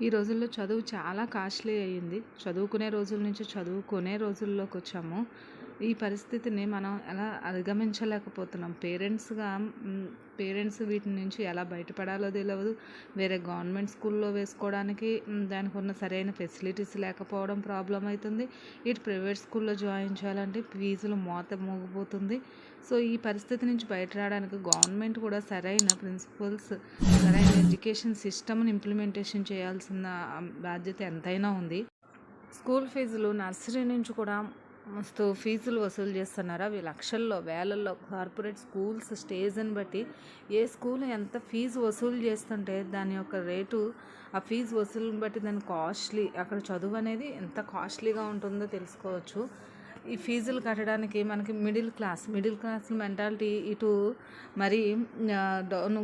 ఈ రోజుల్లో చదువు చాలా కాస్ట్లీ అయ్యింది. చదువుకునే రోజుల నుంచి చదువుకునే రోజుల్లోకి వచ్చాము ఈ పరిస్థితిని మనం ఎలా అధిగమించలేకపోతున్నాం? పేరెంట్స్గా పేరెంట్స్ వీటి నుంచి ఎలా బయటపడాలో తెలియదు వేరే గవర్నమెంట్ స్కూల్లో వేసుకోవడానికి దానికి ఉన్న సరైన ఫెసిలిటీస్ లేకపోవడం ప్రాబ్లం అవుతుంది ఇటు ప్రైవేట్ స్కూల్లో జాయిన్ చేయాలంటే ఫీజులు మోత మోగిపోతుంది. సో ఈ పరిస్థితి నుంచి బయట రావడానికి గవర్నమెంట్ కూడా సరైన ప్రిన్సిపల్స్ సరైన ఎడ్యుకేషన్ సిస్టమ్ని ఇంప్లిమెంటేషన్ చేయాల్సిన బాధ్యత ఎంతైనా ఉంది. స్కూల్ ఫీజులు నర్సరీ నుంచి కూడా మస్తు ఫీజులు వసూలు చేస్తున్నారు? అవి లక్షల్లో వేలల్లో కార్పొరేట్ స్కూల్స్ స్టేజ్ని బట్టి ఏ స్కూల్ ఎంత ఫీజు వసూలు చేస్తుంటే దాని యొక్క రేటు ఆ ఫీజు వసూలుని బట్టి దాని కాస్ట్లీ అక్కడ చదువు అనేది ఎంత కాస్ట్లీగా ఉంటుందో తెలుసుకోవచ్చు. ఈ ఫీజులు కట్టడానికి మనకి middle class middle class mentality ఇటు మరి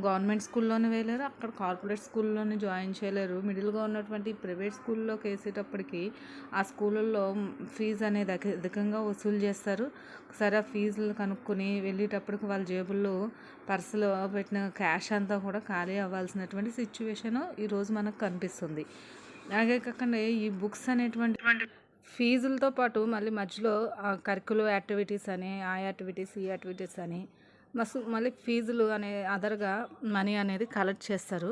గవర్నమెంట్ స్కూల్లోనే వేయలేరు అక్కడ కార్పొరేట్ స్కూల్లోనే జాయిన్ చేయలేరు. మిడిల్గా ఉన్నటువంటి ప్రైవేట్ స్కూల్లోకి వేసేటప్పటికి ఆ స్కూళ్ళల్లో ఫీజు అనేది అధికంగా వసూలు చేస్తారు. సరే ఆ ఫీజులు కనుక్కొని వెళ్ళేటప్పటికి వాళ్ళ జేబుల్లో పర్సులో పెట్టిన క్యాష్ అంతా కూడా ఖాళీ అవ్వాల్సినటువంటి సిచ్యువేషన్ ఈరోజు మనకు కనిపిస్తుంది. అలాగే కాకుండా ఈ బుక్స్ అనేటువంటి ఫీజులతో పాటు మళ్ళీ మధ్యలో కరికులర్ యాక్టివిటీస్ అని ఆ యాక్టివిటీస్ ఈ యాక్టివిటీస్ అని మస్తు మళ్ళీ ఫీజులు అనే అదర్గా మనీ అనేది కలెక్ట్ చేస్తారు.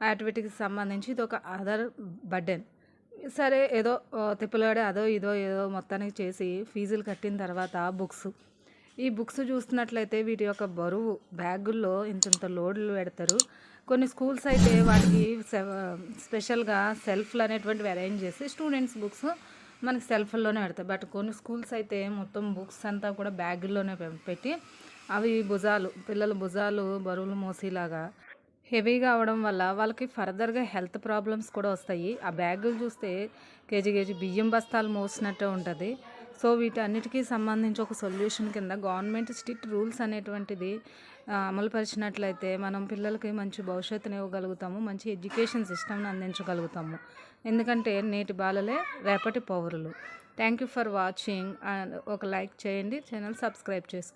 ఆ యాక్టివిటీకి సంబంధించి ఇది ఒక అదర్ బర్డెన్ సరే ఏదో తిప్పులాడే అదో ఇదో ఏదో మొత్తానికి చేసి ఫీజులు కట్టిన తర్వాత బుక్స్ ఈ బుక్స్ చూస్తున్నట్లయితే వీటి యొక్క బరువు బ్యాగుల్లో ఇంతంత లోడ్లు పెడతారు. కొన్ని స్కూల్స్ అయితే వాటికి స్పెషల్గా సెల్ఫ్లు అనేటువంటివి అరేంజ్ చేసి స్టూడెంట్స్ బుక్స్ మనకి సెల్ఫ్లోనే పెడతాయి. బట్ కొన్ని స్కూల్స్ అయితే మొత్తం బుక్స్ అంతా కూడా బ్యాగుల్లోనే పెట్టి అవి భుజాలు పిల్లల భుజాలు బరువులు మోసేలాగా హెవీగా అవడం వల్ల వాళ్ళకి ఫర్దర్గా హెల్త్ ప్రాబ్లమ్స్ కూడా వస్తాయి. ఆ బ్యాగులు చూస్తే కేజీ కేజీ బియ్యం బస్తాలు మోసినట్టే ఉంటుంది. సో వీటన్నిటికీ సంబంధించి ఒక సొల్యూషన్ కింద గవర్నమెంట్ స్ట్రిక్ట్ రూల్స్ అనేటువంటిది అమలుపరిచినట్లయితే మనం పిల్లలకి మంచి భవిష్యత్తుని ఇవ్వగలుగుతాము మంచి ఎడ్యుకేషన్ సిస్టమ్ని అందించగలుగుతాము. ఎందుకంటే నేటి బాలలే రేపటి పౌరులు. థ్యాంక్ యూ ఫర్ వాచింగ్ ఒక లైక్ చేయండి ఛానల్ సబ్స్క్రైబ్ చేసుకోండి.